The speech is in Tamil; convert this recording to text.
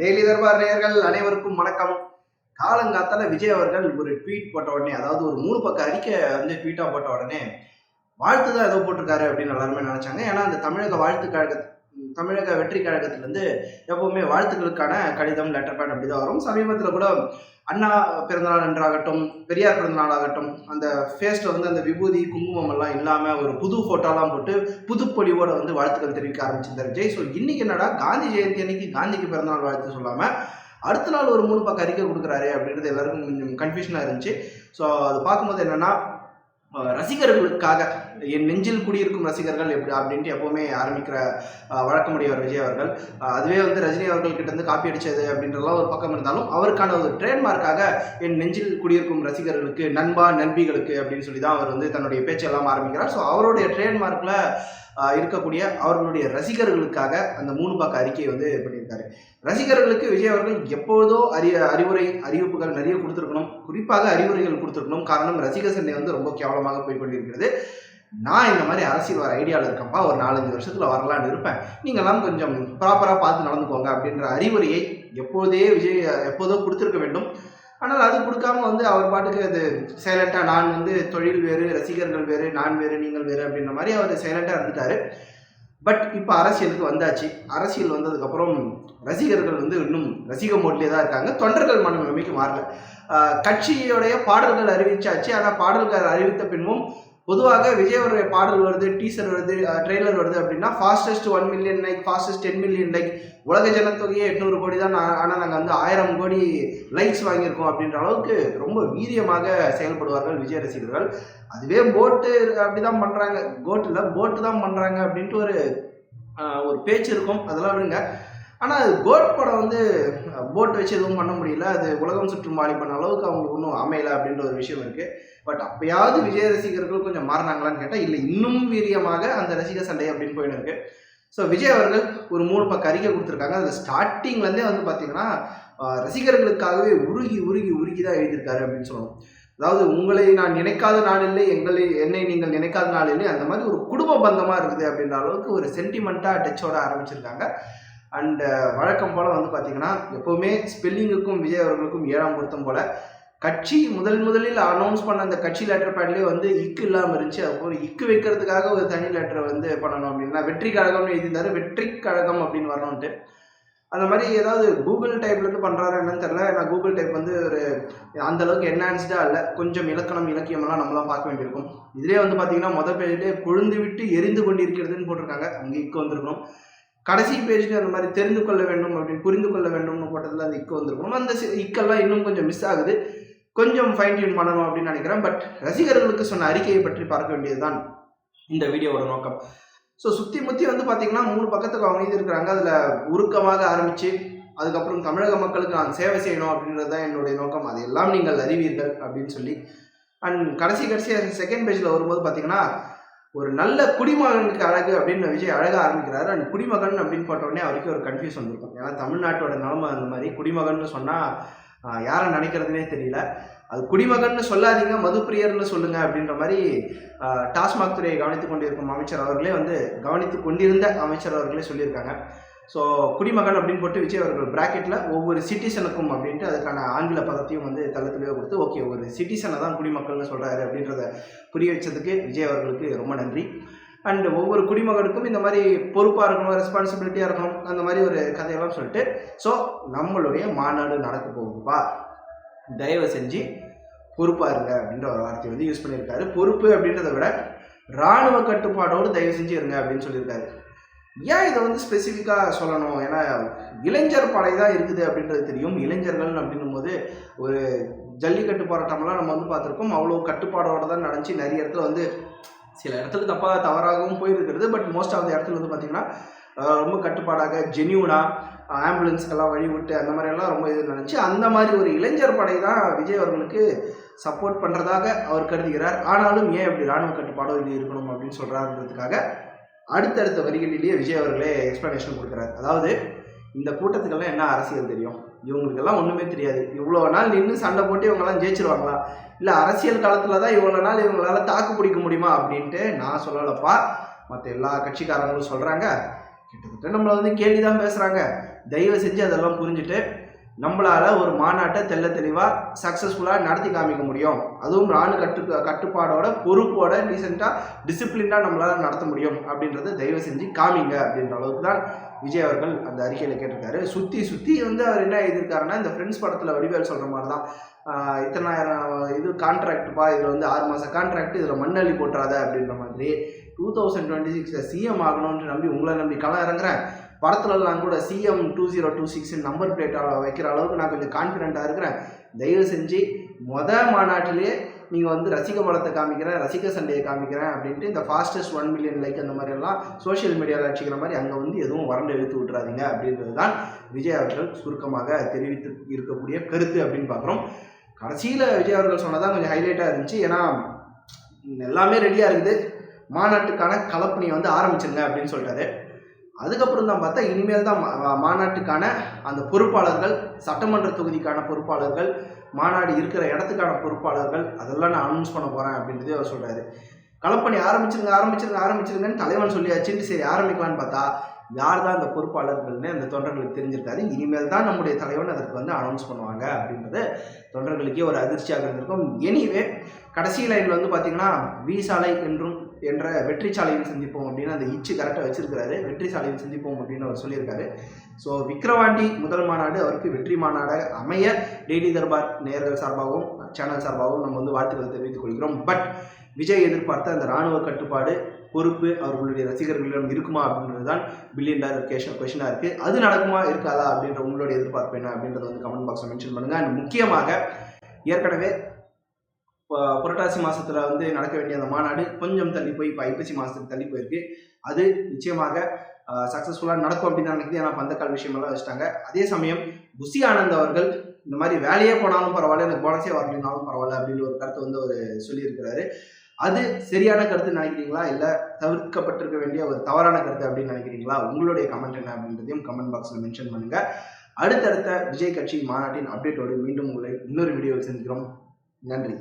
டெய்லி தர்பார் நேயர்கள் அனைவருக்கும் வணக்கம். காலங்காத்தால விஜய் அவர்கள் ஒரு ட்வீட் போட்ட உடனே அதாவது ஒரு மூணு பக்கம் அறிக்கை வந்து ட்வீட்டாக போட்ட உடனே வாழ்த்து தான் ஏதோ போட்டிருக்காரு அப்படின்னு எல்லாருமே நினைச்சாங்க. ஏன்னா அந்த தமிழக வாழ்த்து கழக தமிழக வெற்றி கழகத்திலிருந்து எப்பவுமே வாழ்த்துக்களுக்கான கடிதம் லெட்டர் பேட் அப்படி தான் வரும். சமீபத்தில் கூட அண்ணா பிறந்தநாள் என்றாகட்டும் பெரியார் பிறந்தநாள் ஆகட்டும் அந்த ஃபேஸில் வந்து அந்த விபூதி குங்குமம் எல்லாம் இல்லாமல் ஒரு புது ஃபோட்டோலாம் போட்டு புதுப்பொலிவோட வந்து வாழ்த்துக்கள் தெரிவிக்க ஆரம்பிச்சிருந்தார். ஜெய் ஸோ இன்னைக்கு என்னடா காந்தி ஜெயந்தி அன்னைக்கு காந்திக்கு பிறந்தநாள் வாழ்த்து சொல்லாமல் அடுத்த நாள் ஒரு மூணு பக்கம் அறிக்கை கொடுக்குறாரு அப்படின்றது எல்லாருக்கும் கொஞ்சம் கன்ஃபியூஷனாக இருந்துச்சு. ஸோ அது பார்க்கும்போது என்னென்னா ரசிகர்களுக்காக என் நெஞ்சில் குடியிருக்கும் ரசிகர்கள் எப்படி அப்படின்ட்டு எப்போவுமே ஆரம்பிக்கிற வழக்கமுடையவர் விஜய் அவர்கள். அதுவே வந்து ரஜினி அவர்கள் கிட்ட இருந்து காப்பி அடிச்சது அப்படின்றதெல்லாம் ஒரு பக்கம் இருந்தாலும் அவருக்கான ஒரு ட்ரேட்மார்க்காக என் நெஞ்சில் குடியிருக்கும் ரசிகர்களுக்கு நண்பா நண்பிகளுக்கு அப்படின்னு சொல்லி தான் அவர் வந்து தன்னுடைய பேச்செல்லாம் ஆரம்பிக்கிறார். ஸோ அவருடைய ட்ரேட்மார்க்கில் இருக்கக்கூடிய அவர்களுடைய ரசிகர்களுக்காக அந்த மூணு பக்க அறிக்கையை வந்து பண்ணியிருக்காரு. ரசிகர்களுக்கு விஜய் அவர்கள் எப்பொழுதோ அறிய அறிவுரை அறிவிப்புகள் நிறைய கொடுத்துருக்கணும். குறிப்பாக அறிவுரைகள் கொடுத்துருக்கணும். காரணம் ரசிகர் சண்டை வந்து ரொம்ப கேவலமாக போய் கொண்டிருக்கிறது. நான் இந்த மாதிரி அரசியல் வர ஐடியாவில் இருக்கப்பா ஒரு நாலஞ்சு வருஷத்தில் வரலான்னு இருப்பேன். நீங்கள்லாம் கொஞ்சம் ப்ராப்பராக பார்த்து நடந்துக்கோங்க அப்படின்ற அறிவுரையை எப்போதே விஜய் எப்போதோ கொடுத்துருக்க வேண்டும். ஆனால் அது கொடுக்காம வந்து அவர் பாட்டுக்கு அது சைலண்ட்டாக நான் வந்து தொழில் வேறு ரசிகர்கள் வேறு நான் வேறு நீங்கள் வேறு அப்படின்ற மாதிரி அவர் சைலண்ட்டாக இருந்துட்டாரு. பட் இப்போ அரசியலுக்கு வந்தாச்சு. அரசியல் வந்ததுக்கப்புறம் ரசிகர்கள் வந்து இன்னும் ரசிக மோட்லேயே தான் இருக்காங்க. தொண்டர்கள் மனநிலைமைக்கு மாறல. ஆஹ் கட்சியோடைய பாடல்கள் அறிவிச்சாச்சு. ஆனால் பாடல்கள் அறிவித்த பின்பும் பொதுவாக விஜயோடைய பாடல் வருது டீசர் வருது ட்ரெய்லர் வருது அப்படின்னா fastest one million like fastest ten million like உலக ஜனத்தொகையே எட்நூறு கோடி தான் ஆனால் நாங்கள் வந்து ஆயிரம் கோடி லைக்ஸ் வாங்கியிருக்கோம் அப்படின்ற அளவுக்கு ரொம்ப வீரியமாக செயல்படுவார்கள் விஜய் ரசிகர்கள். அதுவே போட்டு அப்படிதான் பண்ணுறாங்க கோட்டில் போட்டு தான் பண்ணுறாங்க அப்படின்ட்டு ஒரு ஒரு பேச்சு இருக்கும். அதெல்லாம் விடுங்க. ஆனால் கோட் படம் வந்து போட் வச்சு எதுவும் பண்ண முடியல. அது உலகம் சுற்றும் மாறி பண்ண அளவுக்கு அவங்களுக்கு ஒன்றும் அமையல அப்படின்ற ஒரு விஷயம் இருக்கு. பட் அப்பயாவது விஜய் ரசிகர்கள் கொஞ்சம் மாறினாங்களான்னு கேட்டால் இல்லை இன்னும் வீரியமாக அந்த ரசிகர் சண்டை அப்படின்னு போயிட்டு இருக்கு ஸோ விஜய் அவர்கள் ஒரு மூணு பக்கம் அறிக்கை கொடுத்துருக்காங்க. அதில் ஸ்டார்டிங்லேருந்தே வந்து பார்த்தீங்கன்னா ரசிகர்களுக்காகவே உருகி உருகி உருகி தான் எழுதியிருக்காரு அப்படின்னு சொல்லணும். அதாவது உங்களை நான் நினைக்காத நாள் இல்லை எங்களை என்னை நீங்கள் நினைக்காத நாள் இல்லை அந்த மாதிரி ஒரு குடும்ப பந்தமாக இருக்குது அப்படின்ற அளவுக்கு ஒரு சென்டிமெண்ட்டாக டச்சோட ஆரம்பிச்சிருக்காங்க. அண்ட் uh, வழக்கம் போல் வந்து பார்த்தீங்கன்னா எப்போவுமே ஸ்பெல்லிங்குக்கும் விஜய் அவர்களுக்கும் ஏழாம் பொருத்தம் போல் கட்சி முதல் முதலில் அனௌன்ஸ் பண்ண அந்த கட்சி லெட்டர் பேட்லேயே வந்து இக்கு இல்லாமல் இருந்துச்சு. அதுக்கப்புறம் இக்கு வைக்கிறதுக்காக ஒரு தனி லெட்டரை வந்து பண்ணணும் அப்படின்னா. வெற்றி கழகம்னு எழுதியிருந்தாரு. வெற்றி கழகம் அப்படின்னு வரணும்ட்டு அந்த மாதிரி ஏதாவது கூகுள் டைப்லேருந்து பண்ணுறாரு என்னன்னு தெரில நான் கூகுள் டைப் வந்து ஒரு அந்தளவுக்கு என்ஹான்ஸ்டாக இல்லை. கொஞ்சம் இலக்கணம் இலக்கியமெல்லாம் நம்மளாம் பார்க்க வேண்டியிருக்கும். இதுலேயே வந்து பார்த்தீங்கன்னா மொதல் பேஜ்லேயே கொழுந்து விட்டு எரிந்து கொண்டிருக்கிறதுன்னு போட்டிருக்காங்க. அங்கே இக்கு வந்திருக்கணும். கடைசி பேஜில் அந்த மாதிரி தெரிந்து கொள்ள வேண்டும் அப்படின்னு புரிந்து கொள்ள வேண்டும்னு போட்டதில் அந்த இக்கு வந்துருக்கணும் அந்த இக்கெல்லாம் இன்னும் கொஞ்சம் மிஸ் ஆகுது. கொஞ்சம் ஃபைன் டியூன் பண்ணணும் அப்படின்னு நினைக்கிறேன். பட் ரசிகர்களுக்கு சொன்ன அறிக்கையை பற்றி பார்க்க வேண்டியதுதான் இந்த வீடியோவோட நோக்கம். ஸோ சுற்றி முற்றி வந்து பார்த்தீங்கன்னா மூணு பக்கத்துக்கு அவங்க இருக்கிறாங்க. அதில் உருக்கமாக ஆரம்பித்து அதுக்கப்புறம் தமிழக மக்களுக்கு நான் சேவை செய்யணும் அப்படின்றது தான் என்னுடைய நோக்கம். அதையெல்லாம் நீங்கள் அறிவீர்கள் அப்படின்னு சொல்லி. அண்ட் கடைசி கடைசியாக செகண்ட் பேஜில் வரும்போது பார்த்தீங்கன்னா ஒரு நல்ல குடிமகனுக்கு அழகு அப்படின்னு விஜய் அழகாக ஆரம்பிக்கிறாரு. அண்ட் குடிமகன் அப்படின்னு போட்டோடனே அவருக்கு ஒரு கன்ஃபியூஸ் வந்திருக்கும். ஏன்னா தமிழ்நாட்டோட நிலமை அந்த மாதிரி. குடிமகன்னு சொன்னால் யாரை நினைக்கிறதுனே தெரியல. அது குடிமகன்னு சொல்லாதீங்க மதுப்பிரியர்னு சொல்லுங்க அப்படின்ற மாதிரி டாஸ்மாக் துறையை கவனித்து கொண்டிருக்கும் அமைச்சர் அவர்களே வந்து கவனித்து கொண்டிருந்த அமைச்சர் அவர்களே சொல்லியிருக்காங்க. ஸோ குடிமகன் அப்படின்னு போட்டு விஜய் அவர்கள் பிராக்கெட்டில் ஒவ்வொரு சிட்டிசனுக்கும் அப்படின்ட்டு அதுக்கான ஆங்கில பதத்தையும் வந்து தளத்திலேயே கொடுத்து ஓகே ஒரு சிட்டிசனை தான் குடிமக்கள்னு சொல்கிறாரு அப்படின்றத புரிய வச்சதுக்கு விஜய் அவர்களுக்கு ரொம்ப நன்றி. அண்ட் ஒவ்வொரு குடிமகனுக்கும் இந்த மாதிரி பொறுப்பாக இருக்கணும் ரெஸ்பான்சிபிலிட்டியாக இருக்கணும் அந்த மாதிரி ஒரு கதையெல்லாம் சொல்லிட்டு ஸோ நம்மளுடைய மாநாடு நடக்க போகுதுப்பா. தயவு செஞ்சு பொறுப்பாக இருங்க அப்படின்ற ஒரு வார்த்தையை வந்து யூஸ் பண்ணியிருக்காரு. பொறுப்பு அப்படின்றத விட இராணுவ கட்டுப்பாடோடு தயவு செஞ்சு இருங்க அப்படின்னு சொல்லியிருக்காரு. ஏன் இதை வந்து ஸ்பெசிஃபிக்காக சொல்லணும்? ஏன்னா இளைஞர் படை தான் இருக்குது அப்படின்றது தெரியும். இளைஞர்கள் அப்படின்னும் போது ஒரு ஜல்லிக்கட்டு போராட்டம்லாம் நம்ம வந்து பார்த்துருக்கோம். அவ்வளோ கட்டுப்பாடோடு தான் நடந்துச்சு. நிறைய இடத்துல வந்து சில இடத்துல தப்பாக தவறாகவும் போயிருக்கிறது. பட் மோஸ்ட் ஆஃப் த இடத்துல வந்து பார்த்திங்கன்னா ரொம்ப கட்டுப்பாடாக ஜென்யூனாக ஆம்புலன்ஸ்க்கெல்லாம் வழி விட்டு அந்த மாதிரியெல்லாம் ரொம்ப இது நடந்துச்சு. அந்த மாதிரி ஒரு இளைஞர் படை தான் விஜய் அவர்களுக்கு சப்போர்ட் பண்ணுறதாக அவர் கருதுகிறார். ஆனாலும் ஏன் இப்படி ராணுவ கட்டுப்பாடோ இது இருக்கணும் அப்படின்னு சொல்கிறாருன்றதுக்காக அடுத்தடுத்த வரிகளிலேயே விஜய் அவர்களே எக்ஸ்பிளனேஷன் கொடுக்குறாரு. அதாவது இந்த கூட்டத்துக்கெல்லாம் என்ன அரசியல் தெரியும்? இவங்களுக்கெல்லாம் ஒன்றுமே தெரியாது. இவ்வளோ நாள் நின்று சண்டை போட்டு இவங்கெல்லாம் ஜெயிச்சிருவாங்களா? இல்லை அரசியல் காலத்தில் தான் இவ்வளோ நாள் இவங்களால தாக்கு பிடிக்க முடியுமா அப்படின்ட்டு நான் சொல்லலப்பா. மற்ற எல்லா கட்சிக்காரங்களும் சொல்கிறாங்க கிட்டத்தட்ட நம்மளை வந்து கேள்வி தான் பேசுகிறாங்க தயவு செஞ்சு அதெல்லாம் புரிஞ்சுட்டு நம்மளால ஒரு மாநாட்டை தெல்ல தெளிவாக சக்ஸஸ்ஃபுல்லாக நடத்தி காமிக்க முடியும். அதுவும் ராணு கட்டு கட்டுப்பாடோட பொறுப்போட டீசெண்டாக டிசிப்ளினாக நம்மளால் நடத்த முடியும் அப்படின்றத தயவு செஞ்சு காமிங்க அப்படின்ற அளவுக்கு தான் விஜய் அவர்கள் அந்த அறிக்கையில் கேட்டிருக்காரு. சுற்றி சுற்றி வந்து அவர் என்ன எழுதியிருக்காருன்னா இந்த ஃப்ரெண்ட்ஸ் படத்தில் வடிவேல் சொல்கிற மாதிரி தான் இத்தனாயிரம் இது கான்ட்ராக்ட்ப்பா இதில் வந்து ஆறு மாதம் கான்ட்ராக்ட் இதில் மண்ணள்ளி போட்டுறாத அப்படின்ற மாதிரி. டூ தௌசண்ட் டுவெண்ட்டி சிக்ஸில் சிஎம் ஆகணும்னு நம்பி உங்களை நம்பி களம் இறங்குறேன். படத்துலலாம் கூட CM two zero two six number plate வைக்கிற அளவுக்கு நான் கொஞ்சம் கான்ஃபிடென்ட்டாக இருக்கிறேன். தயவு செஞ்சு மொத மாநாட்டிலே நீங்கள் வந்து ரசிக படத்தை காமிக்கிறேன் ரசிக சண்டையை காமிக்கிறேன் அப்படின்ட்டு இந்த ஃபாஸ்டஸ்ட் ஒன் மில்லியன் லைக் அந்த மாதிரி எல்லாம் சோஷியல் மீடியாவில் அடிச்சுக்கிற மாதிரி அங்கே வந்து எதுவும் வறண்டு இழுத்து விட்றாதீங்க அப்படின்றது தான் விஜய் அவர்கள் சுருக்கமாக தெரிவித்து இருக்கக்கூடிய கருத்து அப்படின்னு பார்க்குறோம். கடைசியில் விஜய் அவர்கள் சொன்னதான் கொஞ்சம் ஹைலைட்டாக இருந்துச்சு. ஏன்னா எல்லாமே ரெடியாக இருக்குது. மாநாட்டுக்கான கலப்பணியை வந்து ஆரம்பிச்சிருங்க அப்படின்னு சொல்லிட்டாரு. அதுக்கப்புறம் தான் பார்த்தா இனிமேல் தான் மாநாட்டுக்கான அந்த பொறுப்பாளர்கள் சட்டமன்ற தொகுதிக்கான பொறுப்பாளர்கள் மாநாடு இருக்கிற இடத்துக்கான பொறுப்பாளர்கள் அதெல்லாம் நான் அனௌன்ஸ் பண்ண போகிறேன் அப்படின்றதே அவர் சொல்கிறாரு களப்பணி ஆரம்பிச்சிருங்க ஆரம்பிச்சிருங்க ஆரம்பிச்சிருங்கன்னு தலைவன் சொல்லியாச்சுன்னு சரி ஆரம்பிக்கலான்னு பார்த்தா யார் தான் அந்த பொறுப்பாளர்கள்னு அந்த தொண்டர்களுக்கு தெரிஞ்சிருக்காது. இனிமேல் தான் நம்முடைய தலைவன் அதற்கு வந்து அனௌன்ஸ் பண்ணுவாங்க அப்படின்றது தொண்டர்களுக்கே ஒரு அதிர்ச்சியாக இருந்திருக்கும். எனிவே கடைசி லைனில் வந்து பார்த்தீங்கன்னா வீசாலை என்றும் என்ற வெற்றி சாலையில் சந்திப்போம் அப்படின்னு அந்த இச்சு கரெக்டாக வச்சிருக்கிறாரு. வெற்றி சாலையில் சந்திப்போம் அப்படின்னு அவர் சொல்லியிருக்காரு. ஸோ விக்ரவாண்டி முதல் மாநாடு அவருக்கு வெற்றி மாநாடாக அமைய டெய்லி தர்பார் நேர்கள் சார்பாகவும் சேனல் சார்பாகவும் நம்ம வந்து வாழ்த்துக்களை தெரிவித்துக் கொள்கிறோம். பட் விஜய் எதிர்பார்த்த அந்த ராணுவ கட்டுப்பாடு பொறுப்பு அவர்களுடைய ரசிகர்களிடம் இருக்குமா அப்படின்றது தான் பில்லியன் டாலர் கேஷன் கொஷனாக இருக்குது அது நடக்குமா இருக்காதா அப்படின்ற உங்களுடைய எதிர்பார்ப்பு என்ன அப்படின்றத வந்து கமெண்ட் பாக்ஸில் மென்ஷன் பண்ணுங்கள் அண்ட் முக்கியமாக ஏற்கனவே புரட்டாசி மாசத்துல வந்து நடக்க வேண்டிய அந்த மாநாடு கொஞ்சம் தள்ளி போய் இப்போ ஐப்பசி மாசத்துக்கு தள்ளி போயிருக்கு. அது நிச்சயமாக சக்ஸஸ்ஃபுல்லாக நடக்கும் அப்படின்னு நினைக்கிது ஏன்னா பந்தக்கால் விஷயமெல்லாம் வச்சுட்டாங்க. அதே சமயம் குசி ஆனந்த் அவர்கள் இந்த மாதிரி வேலையே போனாலும் பரவாயில்ல எனக்கு போனஸே வரலினாலும் பரவாயில்ல அப்படின்னு ஒரு கருத்தை வந்து அவர் சொல்லியிருக்கிறாரு. அது சரியான கருத்து நினைக்கிறீங்களா? இல்லை தவிர்க்கப்பட்டிருக்க வேண்டிய ஒரு தவறான கருத்து அப்படின்னு நினைக்கிறீங்களா? உங்களுடைய கமெண்ட் என்ன அப்படின்றதையும் கமெண்ட் பாக்ஸில் மென்ஷன் பண்ணுங்க. அடுத்தடுத்த விஜய் கட்சி மாநாட்டின் அப்டேட்டோடு மீண்டும் உங்களை இன்னொரு வீடியோவில் சந்திக்கிறோம். நன்றி.